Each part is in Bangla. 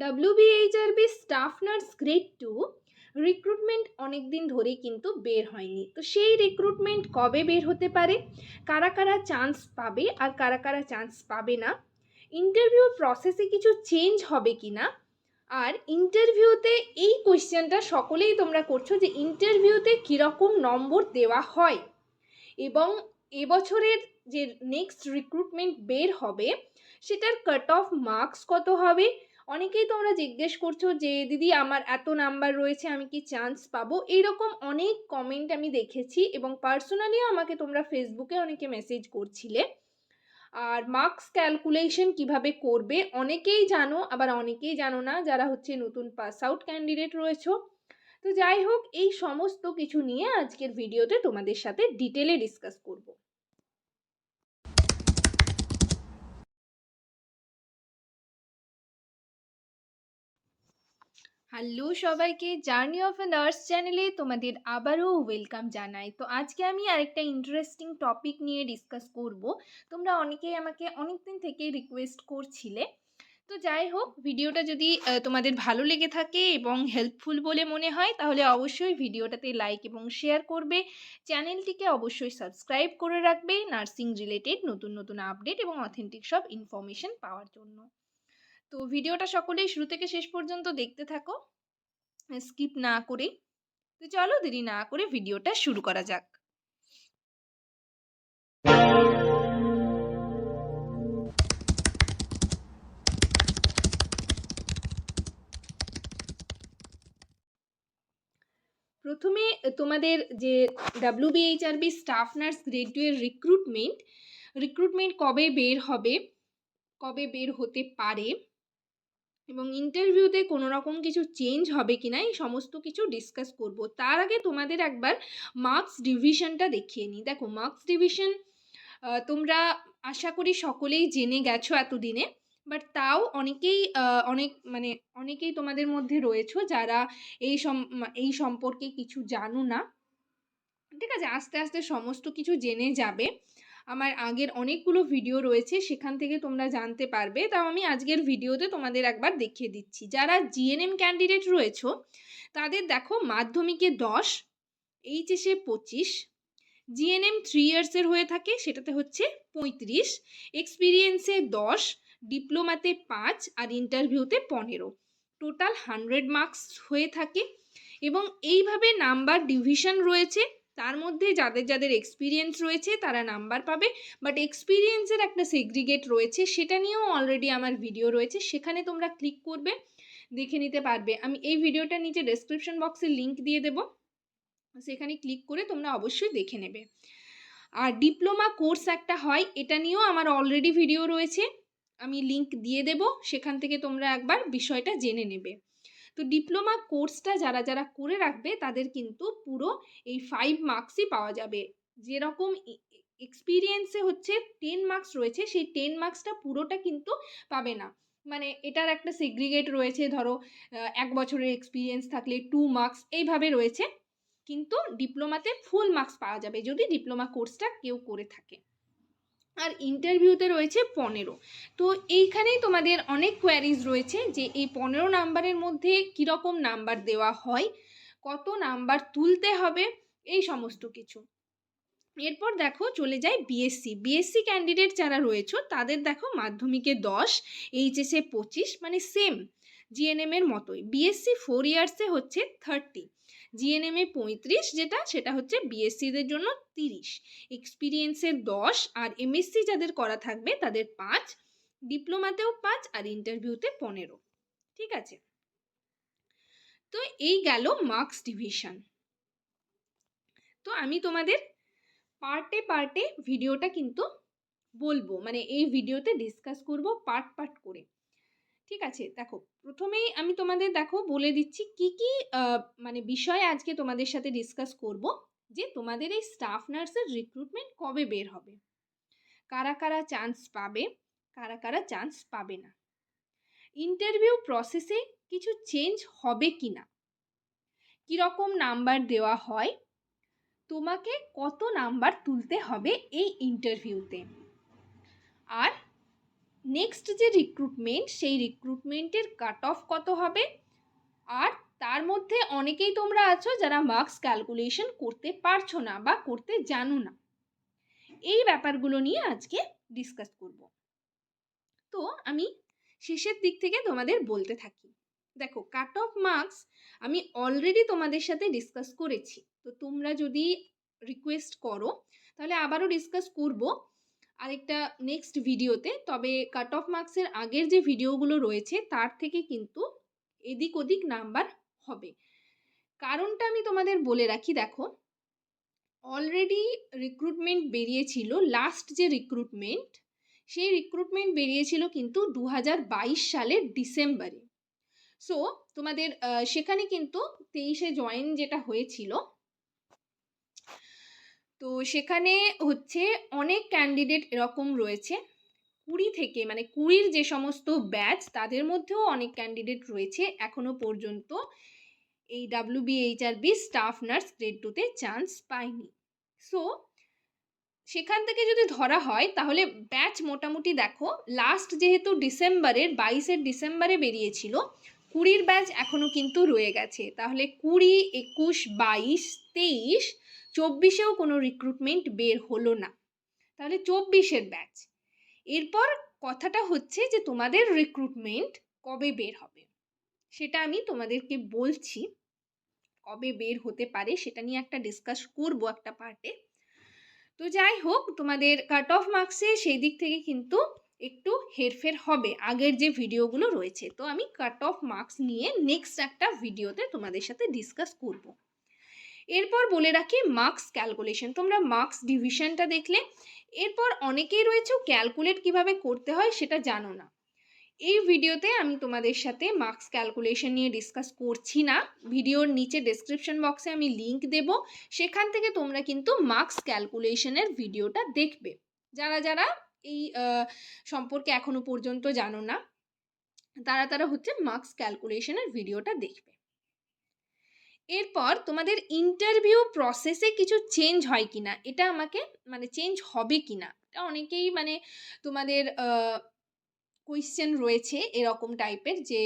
WBHRB staff nurse grade two recruitment অনেক দিন ধরেই কিন্তু বের হয়নি। তো সেই রিক্রুটমেন্ট কবে বের হতে পারে? কারা কারা চান্স পাবে আর কারা কারা চান্স পাবে না? ইন্টারভিউ প্রসেসে কিছু চেঞ্জ হবে কি না? আর ইন্টারভিউতে এই কোয়েশ্চেনটা সকলেই তোমরা করছ যে ইন্টারভিউতে কীরকম নম্বর দেওয়া হয়? এবং এবছরের যে নেক্সট রিক্রুটমেন্ট বের হবে, সেটার কাট অফ মার্কস কত হবে? অনেকেই তোমরা জিজ্ঞেস করছ যে, দিদি, আমার এত নাম্বার রয়েছে, আমি কি চান্স পাবো? এইরকম অনেক কমেন্ট আমি দেখেছি এবং পার্সোনালিও আমাকে তোমরা ফেসবুকে অনেকে মেসেজ করছিলে। আর মার্কস ক্যালকুলেশন কীভাবে করবে, অনেকেই জানো, আবার অনেকেই জানো না যারা হচ্ছে নতুন পাস আউট ক্যান্ডিডেট রয়েছো। তো যাই হোক, এই সমস্ত কিছু নিয়ে আজকের ভিডিওতে তোমাদের সাথে ডিটেলে ডিসকাস করব। হ্যালো সবাইকে, জার্নি অফ এ নার্স চ্যানেলে তোমাদের আবারও ওয়েলকাম জানাই। তো আজকে আমি আরেকটা ইন্টারেস্টিং টপিক নিয়ে ডিসকাস করব। তোমরা অনেকেই আমাকে অনেক দিন থেকেই রিকোয়েস্ট করছিলে। তো যাই হোক, ভিডিওটা যদি তোমাদের ভালো লেগে থাকে এবং হেল্পফুল বলে মনে হয়, তাহলে অবশ্যই ভিডিওটাতে লাইক এবং শেয়ার করবে। চ্যানেলটিকে অবশ্যই সাবস্ক্রাইব করে রাখবে নার্সিং রিলেটেড নতুন নতুন আপডেট এবং অথেন্টিক সব ইনফরমেশন পাওয়ার জন্য। তো ভিডিওটা সকলেই শুরু থেকে শেষ পর্যন্ত দেখতে থাকো। স্কিপ না করে। তো চলো দেরি না করে ভিডিওটা শুরু করা যাক। প্রথমে তোমাদের যে WBHRB staff nurse grade two এর রিক্রুটমেন্ট রিক্রুটমেন্ট কবে বের হবে, কবে বের হতে পারে? এবং ইন্টারভিউতে কোনো রকম কিছু চেঞ্জ হবে কি না, এই সমস্ত কিছু ডিসকাস করব। তার আগে তোমাদের একবার মার্কস ডিভিশনটা দেখিয়ে নিই। দেখো মার্কস ডিভিশন তোমরা আশা করি সকলেই জেনে গেছো এতদিনে বাট তাও অনেকেই অনেক মানে অনেকেই তোমাদের মধ্যে রয়েছো যারা এই সম এই সম্পর্কে কিছু জানো না। ঠিক আছে, আস্তে আস্তে সমস্ত কিছু জেনে যাবে। আমার আগের অনেকগুলো ভিডিও রয়েছে, সেখান থেকে তোমরা জানতে পারবে। তাও আমি আজকের ভিডিওতে তোমাদের একবার দেখিয়ে দিচ্ছি। যারা জিএনএম ক্যান্ডিডেট রয়েছো, তাদের দেখো মাধ্যমিকে দশ এইচএসে পঁচিশ জিএনএম থ্রি ইয়ার্সের হয়ে থাকে, সেটাতে হচ্ছে পঁয়ত্রিশ এক্সপিরিয়েন্সে দশ ডিপ্লোমাতে পাঁচ, আর ইন্টারভিউতে পনেরো। টোটাল হান্ড্রেড মার্কস হয়ে থাকে এবং এইভাবে নাম্বার ডিভিশন রয়েছে। তার মধ্যে যাদের যাদের এক্সপিরিয়েন্স রয়েছে তারা নাম্বার পাবে। বাট এক্সপিরিয়েন্সের একটা সেগ্রিগেট রয়েছে, সেটা নিয়েও অলরেডি আমার ভিডিও রয়েছে। সেখানে তোমরা ক্লিক করবে, দেখে নিতে পারবে। আমি এই ভিডিওটা নিচে ডেসক্রিপশন বক্সে লিঙ্ক দিয়ে দেব। সেখানে ক্লিক করে তোমরা অবশ্যই দেখে নেবে। আর ডিপ্লোমা কোর্স একটা হয়, এটা নিয়েও আমার অলরেডি ভিডিও রয়েছে। আমি লিঙ্ক দিয়ে দেব, সেখান থেকে তোমরা একবার বিষয়টা জেনে নেবে। তো ডিপ্লোমা কোর্সটা যারা যারা করে রাখবে তাদের কিন্তু পুরো এই ফাইভ মার্কসই পাওয়া যাবে। যেরকম এক্সপিরিয়েন্সে হচ্ছে টেন মার্কস রয়েছে, সেই টেন মার্কসটা পুরোটা কিন্তু পাবে না। মানে এটার একটা সেগ্রিগেট রয়েছে, ধরো এক বছরের এক্সপিরিয়েন্স থাকলে টু মার্কস এইভাবে রয়েছে। কিন্তু ডিপ্লোমাতে ফুল মার্কস পাওয়া যাবে যদি ডিপ্লোমা কোর্সটা কেউ করে থাকে। আর ইন্টারভিউতে রয়েছে পনেরো। তো এইখানেই তোমাদের অনেক কোয়ারিজ রয়েছে যে এই পনেরো নাম্বারের মধ্যে কীরকম নাম্বার দেওয়া হয়, কত নাম্বার তুলতে হবে, এই সমস্ত কিছু। এরপর দেখো চলে যায় বিএসসি বিএসসি ক্যান্ডিডেট যারা রয়েছে, তাদের দেখো মাধ্যমিকে দশ এইচএসএ পঁচিশ মানে সেম জিএনএম এর মতোই। বিএসসি ফোর ইয়ার্সে হচ্ছে থার্টি জিএনএমে পঁয়ত্রিশ, যেটা, সেটা হচ্ছে বিএসসিদের জন্য তিরিশ। এক্সপিরিয়েন্সের দশ আর এমএসসি যাদের করা থাকবে, তাদের পাঁচ। ডিপ্লোমাতেও পাঁচ আর ইন্টারভিউতে পনেরো। ঠিক আছে? তো এই গেল মার্কস ডিভিশন তো আমি তোমাদের পার্টে পার্টে ভিডিওটা কিন্তু বলব। মানে এই ভিডিওতে ডিসকাস করব পার্ট পার্ট করে। ঠিক আছে? দেখো, প্রথমেই আমি তোমাদের, দেখো, বলে দিচ্ছি কি কি মানে বিষয় আজকে তোমাদের সাথে ডিসকাস করব, যে তোমাদের এই স্টাফ নার্সের রিক্রুটমেন্ট কবে বের হবে? কারা কারা চান্স পাবে, কারা কারা চান্স পাবে না? ইন্টারভিউ প্রসেসে কিছু চেঞ্জ হবে কি না? কীরকম নাম্বার দেওয়া হয়? তোমাকে কত নাম্বার তুলতে হবে এই ইন্টারভিউতে আর নেক্সট যে রিক্রুটমেন্ট সেই রিক্রুটমেন্টের কাট অফ কত হবে? আর তার মধ্যে অনেকেই তোমরা আছো যারা মার্কস ক্যালকুলেশন করতে পারছ না বা করতে জানো না। এই ব্যাপারগুলো নিয়ে আজকে ডিসকাস করব। তো আমি শেষের দিক থেকে তোমাদের বলতে থাকি। দেখো কাট অফ মার্কস আমি অলরেডি তোমাদের সাথে ডিসকাস করেছি। তো তোমরা যদি রিকোয়েস্ট করো, তাহলে আবারও ডিসকাস করব আরেকটা নেক্সট ভিডিওতে তবে কাট অফ মার্কসের আগের যে ভিডিওগুলো রয়েছে, তার থেকে কিন্তু এদিক ওদিক নাম্বার হবে। কারণটা আমি তোমাদের বলে রাখি, দেখো অলরেডি রিক্রুটমেন্ট বেরিয়েছিল লাস্ট যে রিক্রুটমেন্ট সেই রিক্রুটমেন্ট বেরিয়েছিল কিন্তু দু হাজার বাইশ সালের ডিসেম্বরে। সো তোমাদের সেখানে কিন্তু তেইশে জয়েন যেটা হয়েছিল তো সেখানে হচ্ছে অনেক ক্যান্ডিডেট এরকম রয়েছে। কুড়ি থেকে মানে কুড়ির যে সমস্ত ব্যাচ তাদের মধ্যেও অনেক ক্যান্ডিডেট রয়েছে এখনও পর্যন্ত। এই ডাব্লিউবিএইচআরবি স্টাফ নার্স গ্রেড টুতে চান্স পায়নি। সো সেখান থেকে যদি ধরা হয়, তাহলে ব্যাচ মোটামুটি দেখো লাস্ট যেহেতু ডিসেম্বরের, বাইশের ডিসেম্বরে বেরিয়েছিল, কুড়ির ব্যাচ এখনও কিন্তু রয়ে গেছে। তাহলে কুড়ি, একুশ, বাইশ, তেইশ চব্বিশেও কোনো রিক্রুটমেন্ট বের হলো না। তাহলে চব্বিশের ব্যাচ এরপর কথাটা হচ্ছে যে তোমাদের রিক্রুটমেন্ট কবে বের হবে? সেটা আমি তোমাদেরকে বলছি, কবে বের হতে পারে সেটা নিয়ে একটা ডিসকাস করব একটা পার্টে তো যাই হোক, তোমাদের কাট অফ মার্কসে সেই দিক থেকে কিন্তু একটু হেরফের হবে আগের যে ভিডিওগুলো রয়েছে। তো আমি কাট অফ মার্কস নিয়ে নেক্সট একটা ভিডিওতে তোমাদের সাথে ডিসকাস করব। এরপর বলে রাখি মার্কস ক্যালকুলেশন তোমরা মার্কস ডিভিশনটা দেখলে, এরপর অনেকেই রয়েছে ক্যালকুলেট কীভাবে করতে হয় সেটা জানো না। এই ভিডিওতে আমি তোমাদের সাথে মার্কস ক্যালকুলেশন নিয়ে ডিসকাস করছি না। ভিডিওর নিচে ডেসক্রিপশন বক্সে আমি লিংক দেব। সেখান থেকে তোমরা কিন্তু মার্কস ক্যালকুলেশনের ভিডিওটা দেখবে। যারা যারা এই সম্পর্কে এখনও পর্যন্ত জানো না, তারা তারা হচ্ছে মার্কস ক্যালকুলেশনের ভিডিওটা দেখবে। এরপর তোমাদের ইন্টারভিউ প্রসেসে কিছু চেঞ্জ হয় কিনা, এটা আমাকে মানে চেঞ্জ হবে কিনা, এটা অনেকেই মানে তোমাদের কোয়েশ্চেন রয়েছে এরকম টাইপের যে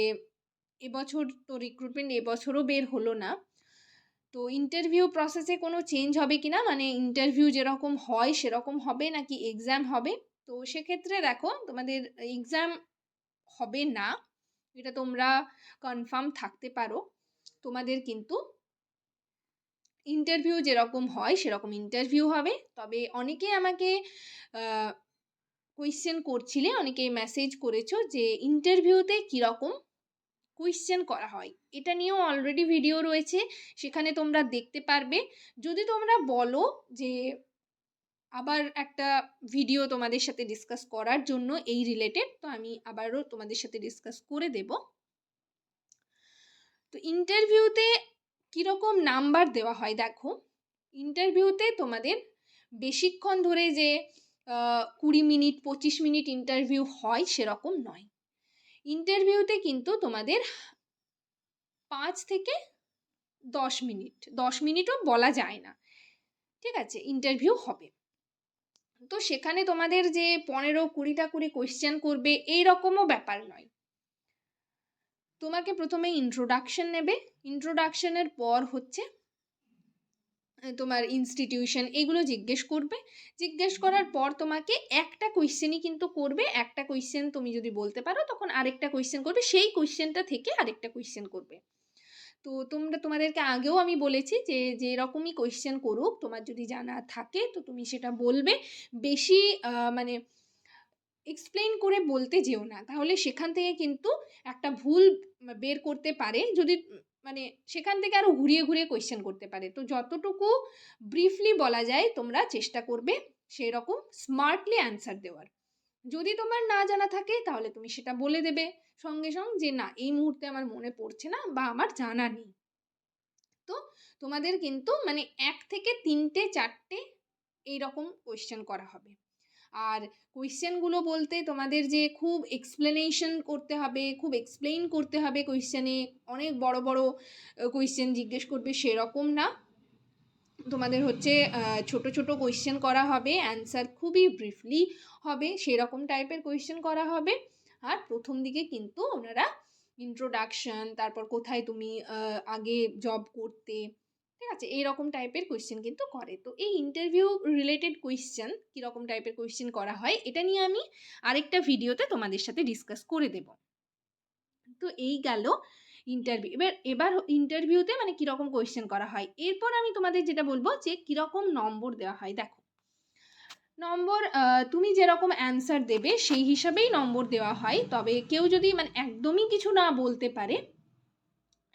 এবছর তো রিক্রুটমেন্ট এবছরও বের হলো না। তো ইন্টারভিউ প্রসেসে কোনো চেঞ্জ হবে কি না মানে ইন্টারভিউ যেরকম হয় সেরকম হবে নাকি এক্সাম হবে? তো সেক্ষেত্রে দেখো তোমাদের এক্সাম হবে না, এটা তোমরা কনফার্ম থাকতে পারো। তোমাদের কিন্তু ইন্টারভিউ যেরকম হয়, সেরকম ইন্টারভিউ হবে। তবে অনেকে আমাকে কোয়েশ্চেন করছিলে, অনেকে মেসেজ করেছ যে ইন্টারভিউতে কীরকম কোয়েশ্চেন করা হয়। এটা নিয়েও অলরেডি ভিডিও রয়েছে, সেখানে তোমরা দেখতে পারবে। যদি তোমরা বলো যে আবার একটা ভিডিও তোমাদের সাথে ডিসকাস করার জন্য এই রিলেটেড তো আমি আবারও তোমাদের সাথে ডিসকাস করে দেব। তো ইন্টারভিউতে কীরকম নাম্বার দেওয়া হয় দেখো। ইন্টারভিউতে তোমাদের বেশিক্ষণ ধরে যে কুড়ি মিনিট, পঁচিশ মিনিট ইন্টারভিউ হয় সেরকম নয়। ইন্টারভিউতে কিন্তু তোমাদের পাঁচ থেকে দশ মিনিট, দশ মিনিটও বলা যায় না। ঠিক আছে ইন্টারভিউ হবে। তো সেখানে তোমাদের যে পনেরো কুড়িটা করে কোয়েশ্চেন করবে এই রকমও ব্যাপার নয়। তোমাকে প্রথমে ইন্ট্রোডাকশন নেবে। ইন্ট্রোডাকশনের পর হচ্ছে তোমার ইনস্টিটিউশন এগুলো জিজ্ঞেস করবে। জিজ্ঞেস করার পর তোমাকে একটা কোয়েশ্চেনই কিন্তু করবে। একটা কোয়েশ্চেন তুমি যদি বলতে পারো, তখন আরেকটা কোয়েশ্চেন করবে। সেই কোয়েশ্চেনটা থেকে আরেকটা কোয়েশ্চেন করবে। তো তোমরা, তোমাদেরকে আগেও আমি বলেছি যে যে রকমই কোয়েশ্চেন করুক, তোমার যদি জানা থাকে, তো তুমি সেটা বলবে। বেশি মানে এক্সপ্লেন করে বলতে যেও না। তাহলে সেখান থেকে কিন্তু একটা ভুল বের করতে পারে, যদি মানে সেখান থেকে আরও ঘুরিয়ে ঘুরিয়ে কোয়েশ্চেন করতে পারে। তো যতটুকু ব্রিফলি বলা যায়, তোমরা চেষ্টা করবে সেই রকম স্মার্টলি অ্যান্সার দেওয়ার। যদি তোমার না জানা থাকে, তাহলে তুমি সেটা বলে দেবে। সঙ্গে সঙ্গে যে, না, এই মুহূর্তে আমার মনে পড়ছে না বা আমার জানা নেই। তো তোমাদের কিন্তু মানে এক থেকে তিনটে, চারটে এইরকম কোয়েশ্চেন করা হবে। আর কোয়েশ্চেনগুলো বলতে তোমাদের যে খুব এক্সপ্লেনেশন করতে হবে, খুব এক্সপ্লেইন করতে হবে কোয়েশ্চেনে অনেক বড় বড় কোয়েশ্চেন জিজ্ঞেস করবে সেরকম না। তোমাদের হচ্ছে ছোট ছোট কোয়েশ্চেন করা হবে অ্যান্সার খুবই ব্রিফলি হবে, সেরকম টাইপের কোয়েশ্চেন করা হবে। আর প্রথম দিকে কিন্তু ওনারা ইন্ট্রোডাকশন তারপর কোথায় তুমি আগে জব করতে ঠিক আছে? এইরকম টাইপের কোয়েশ্চেন কিন্তু করে। তো এই ইন্টারভিউ রিলেটেড কোয়েশ্চেন কীরকম টাইপের কোয়েশ্চেন করা হয়, এটা নিয়ে আমি আরেকটা ভিডিওতে তোমাদের সাথে ডিসকাস করে দেব। তো এই গেল ইন্টারভিউ এবার এবার ইন্টারভিউতে মানে কীরকম কোয়েশ্চেন করা হয়? এরপর আমি তোমাদের যেটা বলব যে কীরকম নম্বর দেওয়া হয়। দেখো, নম্বর তুমি যেরকম অ্যান্সার দেবে সেই হিসাবেই নম্বর দেওয়া হয়। তবে কেউ যদি মানে একদমই কিছু না বলতে পারে,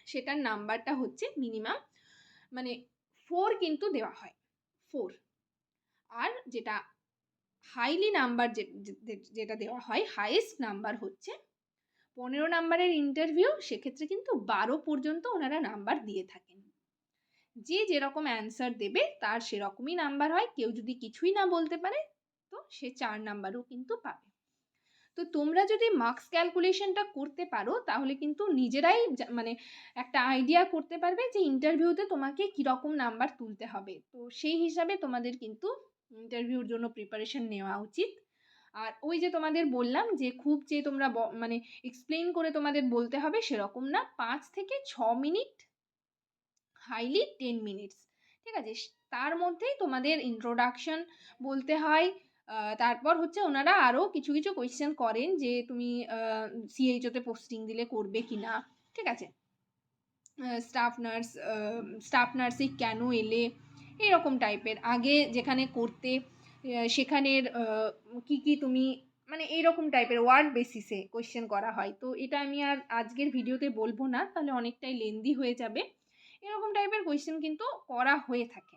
সেটার নাম্বারটা হচ্ছে মিনিমাম মানে ফোর কিন্তু দেওয়া হয়। ফোর আর যেটা হাইলি নাম্বার যেটা দেওয়া হয় হাইয়েস্ট নাম্বার হচ্ছে পনেরো নাম্বারের ইন্টারভিউ সেক্ষেত্রে কিন্তু বারো পর্যন্ত ওনারা নাম্বার দিয়ে থাকেন। যে যেরকম অ্যান্সার দেবে, তার সেরকমই নাম্বার হয়। কেউ যদি কিছুই না বলতে পারে, তো সে চার নাম্বারও কিন্তু পাবে। তো তোমরা যদি মার্কস ক্যালকুলেশনটা করতে পারো, তাহলে কিন্তু নিজেরাই মানে একটা আইডিয়া করতে পারবে যে ইন্টারভিউতে তোমাকে কীরকম নাম্বার তুলতে হবে। তো সেই হিসাবে তোমাদের কিন্তু ইন্টারভিউর জন্য প্রিপারেশন নেওয়া উচিত। আর ওই যে তোমাদের বললাম যে খুব যে তোমরা মানে এক্সপ্লেন করে তোমাদের বলতে হবে সেরকম না। পাঁচ থেকে ছ মিনিট হাইলি টেন মিনিটস ঠিক আছে? তার মধ্যেই তোমাদের ইন্ট্রোডাকশন বলতে হয়। তারপর হচ্ছে ওনারা আরও কিছু কিছু কোয়েশ্চেন করেন যে তুমি সিএইচওতে পোস্টিং দিলে করবে কি না ঠিক আছে? স্টাফ নার্স স্টাফ নার্সে কেন এলে? এরকম টাইপের আগে যেখানে করতে সেখানের কি কি তুমি মানে এইরকম টাইপের ওয়ার্ড বেসিসে কোয়েশ্চেন করা হয়। তো এটা আমি আর আজকের ভিডিওতে বলব না, তাহলে অনেকটাই লেন্দি হয়ে যাবে। এরকম টাইপের কোয়েশ্চেন কিন্তু করা হয়ে থাকে।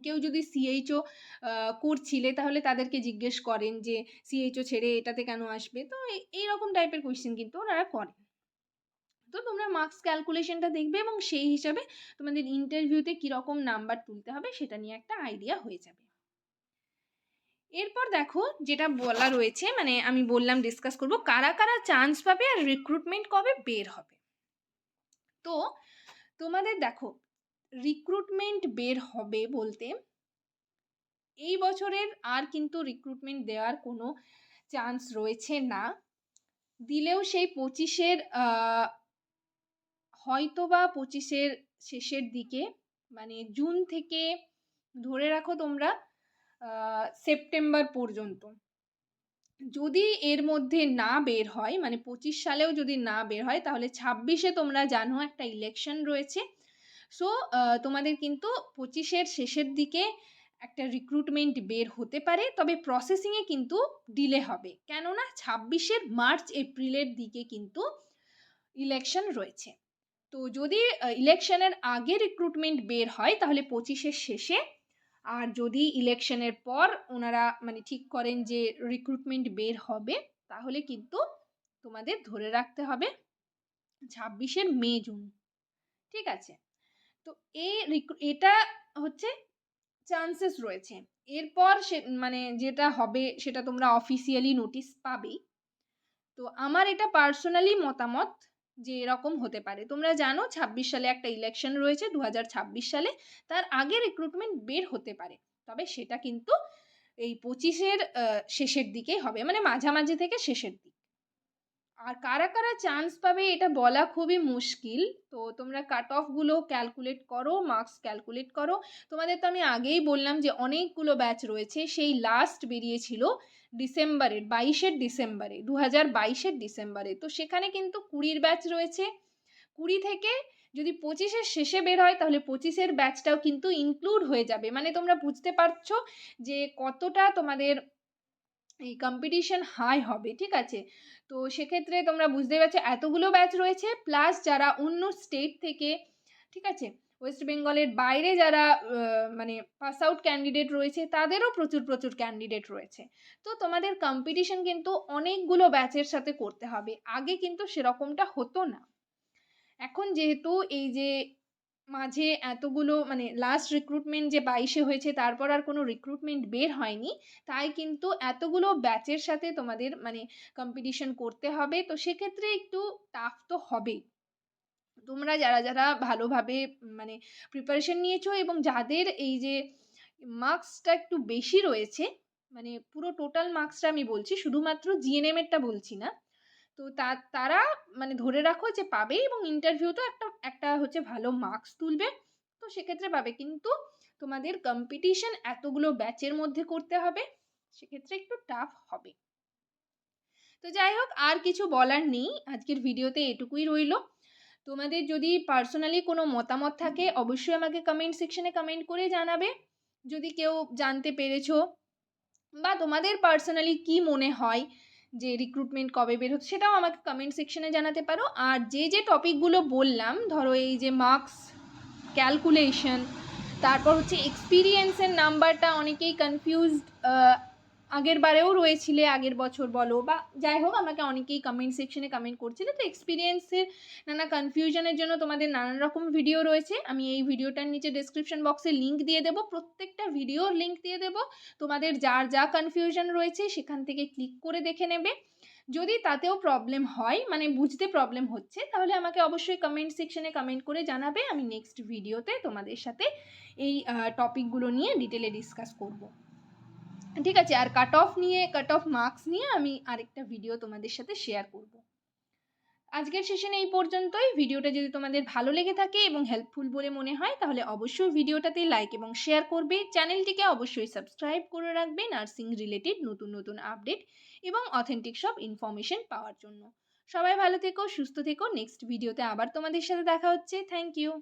কেউ যদি সিএইচও করছিলে, তাহলে তাদেরকে জিজ্ঞেস করেন যে সিএইচও ছেড়ে এটাতে কেন আসবে? তো এই- এইরকম টাইপের কোয়েশ্চেন কিন্তু ওনারা করেন। তো তোমরা মার্কস ক্যালকুলেশনটা দেখবে এবং সেই হিসাবে তোমাদের ইন্টারভিউতে কীরকম নাম্বার তুলতে হবে সেটা নিয়ে একটা আইডিয়া হয়ে যাবে। এরপর দেখো যেটা বলা রয়েছে মানে আমি বললাম ডিসকাস করব, কারা কারা চান্স পাবে আর রিক্রুটমেন্ট কবে বের হবে? তো তোমাদের দেখো রিক্রুটমেন্ট বের হবে বলতে এই বছরের আর কিন্তু রিক্রুটমেন্ট দেওয়ার কোনো চান্স রয়েছে না। দিলেও সেই পঁচিশের হয়তো বা পঁচিশের শেষের দিকে মানে জুন থেকে ধরে রাখো তোমরা সেপ্টেম্বর পর্যন্ত। যদি এর মধ্যে না বের হয় মানে পঁচিশ সালেও যদি না বের হয়, তাহলে ছাব্বিশে তোমরা জানো একটা ইলেকশন রয়েছে। সো তোমাদের কিন্তু পঁচিশের শেষের দিকে একটা রিক্রুটমেন্ট বের হতে পারে, তবে প্রসেসিংয়ে কিন্তু ডিলে হবে। কেননা ছাব্বিশের মার্চ, এপ্রিলের দিকে কিন্তু ইলেকশন রয়েছে। তো যদি ইলেকশনের আগে রিক্রুটমেন্ট বের হয়, তাহলে পঁচিশের শেষে, আর যদি ইলেকশনের পর ওনারা মানে ঠিক করেন যে রিক্রুটমেন্ট বের হবে, তাহলে কিন্তু তোমাদের ধরে রাখতে হবে ছাব্বিশের মে, জুন। ঠিক আছে? তো এই এটা হচ্ছে চান্সেস রয়েছে। এরপর সে মানে যেটা হবে সেটা তোমরা অফিসিয়ালি নোটিশ পাবেই তো আমার এটা পার্সোনালি মতামত যে এরকম হতে পারে। তোমরা জানো ছাব্বিশ সালে একটা ইলেকশন রয়েছে দু সালে। তার আগে রিক্রুটমেন্ট বের হতে পারে। তবে সেটা কিন্তু এই পঁচিশের শেষের দিকেই হবে। মানে মাঝামাঝি থেকে শেষের দিক। আর কারা কারা চান্স পাবে এটা বলা খুবই মুশকিল। তো তোমরা কাট অফগুলো ক্যালকুলেট করো মার্কস ক্যালকুলেট করো। তোমাদের তো আমি আগেই বললাম যে অনেকগুলো ব্যাচ রয়েছে, সেই লাস্ট বেরিয়েছিল ডিসেম্বরের, বাইশের ডিসেম্বরে দু হাজার বাইশের ডিসেম্বরে। তো সেখানে কিন্তু কুড়ির ব্যাচ রয়েছে। কুড়ি থেকে যদি পঁচিশের শেষে বের হয়, তাহলে পঁচিশের ব্যাচটাও কিন্তু ইনক্লুড হয়ে যাবে। মানে তোমরা বুঝতে পারছ যে কতটা তোমাদের এই কম্পিটিশন হাই হবে, ঠিক আছে? তো সেক্ষেত্রে তোমরা বুঝতে পারছ এতগুলো ব্যাচ রয়েছে প্লাস যারা অন্য স্টেট থেকে, ঠিক আছে? ওয়েস্ট বেঙ্গলের বাইরে যারা মানে পাস আউট ক্যান্ডিডেট রয়েছে, তাদেরও প্রচুর প্রচুর ক্যান্ডিডেট রয়েছে। তো তোমাদের কম্পিটিশন কিন্তু অনেকগুলো ব্যাচের সাথে করতে হবে। আগে কিন্তু সেরকমটা হতো না। এখন যেহেতু এই যে মাঝে এতগুলো মানে লাস্ট রিক্রুটমেন্ট যে বাইশে হয়েছে, তারপর আর কোনো রিক্রুটমেন্ট বের হয়নি। তাই কিন্তু এতগুলো ব্যাচের সাথে তোমাদের মানে কম্পিটিশন করতে হবে। তো সেক্ষেত্রে একটু টাফ তো হবেই। তোমরা যারা যারা ভালোভাবে মানে প্রিপারেশন নিয়েছো এবং যাদের এই যে মার্কসটা একটু বেশি রয়েছে মানে পুরো টোটাল মার্কসটা আমি বলছি, শুধুমাত্র জিএনএমেরটা বলছি না তা তারা মানে ধরে রাখো যে পাবে এবং ইন্টারভিউতেও একটা একটা হচ্ছে ভালো মার্কস তুলবে। তো সেক্ষেত্রে পাবে। কিন্তু তোমাদের কম্পিটিশন এতগুলো ব্যাচের মধ্যে করতে হবে, সেক্ষেত্রে একটু টাফ হবে। তো যাই হোক, আর কিছু বলার নেই। আজকের ভিডিওতে এটুকুই রইল। তোমাদের যদি পার্সোনালি কোনো মতামত থাকে, অবশ্যই আমাকে কমেন্ট সেকশনে কমেন্ট করে জানাবে। যদি কেউ জানতে পেরেছ বা তোমাদের পার্সোনালি কি মনে হয় যে রিক্রুটমেন্ট কবে বের হচ্ছে সেটাও আমাকে কমেন্ট সেকশনে জানাতে পারো। আর যে যে টপিকগুলো বললাম, ধরো এই যে মার্কস ক্যালকুলেশন তারপর হচ্ছে এক্সপিরিয়েন্সের নাম্বারটা অনেকেই কনফিউজড আগের বারেও রয়েছিলে, আগের বছর বলো, বা যাই হোক আমাকে অনেকেই কমেন্ট সেকশনে কমেন্ট করছিলে। তো এক্সপিরিয়েন্সের নানা কনফিউশনের জন্য তোমাদের নানান রকম ভিডিও রয়েছে। আমি এই ভিডিওটার নিচে ডিসক্রিপশন বক্সে লিঙ্ক দিয়ে দেবো। প্রত্যেকটা ভিডিওর লিঙ্ক দিয়ে দেবো। তোমাদের যার যা কনফিউশন রয়েছে সেখান থেকে ক্লিক করে দেখে নেবে। যদি তাতেও প্রবলেম হয় মানে বুঝতে প্রবলেম হচ্ছে, তাহলে আমাকে অবশ্যই কমেন্ট সেকশনে কমেন্ট করে জানাবে। আমি নেক্সট ভিডিওতে তোমাদের সাথে এই টপিকগুলো নিয়ে ডিটেলে ডিসকাস করব। ঠিক আছে, আর কাট অফ নিয়ে কাট অফ মার্কস নিয়ে আমি আরেকটা ভিডিও তোমাদের সাথে শেয়ার করব। আজকের সেশনে এই পর্যন্তই। ভিডিওটা যদি তোমাদের ভালো লেগে থাকে এবং হেল্পফুল বলে মনে হয়, তাহলে অবশ্যই ভিডিওটাতে লাইক এবং শেয়ার করবে। চ্যানেলটিকে অবশ্যই সাবস্ক্রাইব করে রাখবে নার্সিং রিলেটেড নতুন নতুন আপডেট এবং অথেন্টিক সব ইনফরমেশন পাওয়ার জন্য। সবাই ভালো থেকো, সুস্থ থেকো। নেক্সট ভিডিওতে আবার তোমাদের সাথে দেখা হচ্ছে। Thank you